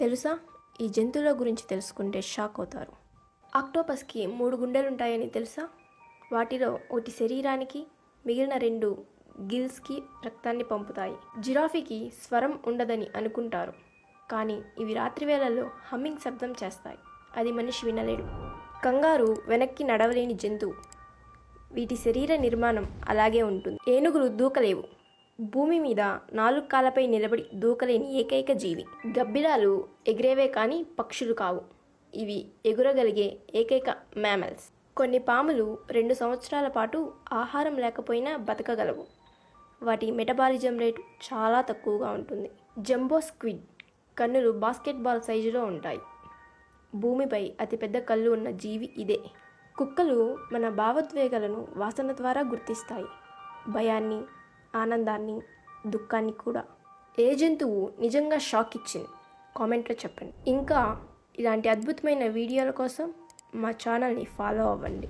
తెలుసా? ఈ జంతువుల గురించి తెలుసుకుంటే షాక్ అవుతారు. ఆక్టోపస్కి మూడు గుండెలుంటాయని తెలుసా? వాటిలో ఒకటి శరీరానికి మిగిలిన రెండు గిల్స్కి రక్తాన్ని పంపుతాయి. జిరాఫీకి స్వరం ఉండదని అనుకుంటారు. కానీ ఇవి రాత్రి వేళల్లో హమ్మింగ్ శబ్దం చేస్తాయి. అది మనిషి వినలేడు. కంగారు వెనక్కి నడవలేని జంతువు. వీటి శరీర నిర్మాణం అలాగే ఉంటుంది. ఏనుగులు దూకలేవు. భూమి మీద నాలుగు కాళ్ళపై నిలబడి దూకలేని ఏకైక జీవి. గబ్బిలాలు ఎగిరేవే కానీ పక్షులు కావు. ఇవి ఎగురగలిగే ఏకైక మ్యామల్స్. కొన్ని పాములు రెండు సంవత్సరాల పాటు ఆహారం లేకపోయినా బతకగలవు. వాటి మెటబాలిజం రేటు చాలా తక్కువగా ఉంటుంది. జంబో స్క్విడ్ కన్నులు బాస్కెట్బాల్ సైజులో ఉంటాయి. భూమిపై అతిపెద్ద కళ్ళు ఉన్న జీవి ఇదే. కుక్కలు మన భావోద్వేగాలను వాసన ద్వారా గుర్తిస్తాయి. భయాన్ని ఆనందాన్ని దుఃఖాన్ని కూడా. ఏ జంతువు నిజంగా షాక్ ఇచ్చింది? కామెంట్లో చెప్పండి. ఇంకా ఇలాంటి అద్భుతమైన వీడియోల కోసం మా ఛానల్ని ఫాలో అవ్వండి.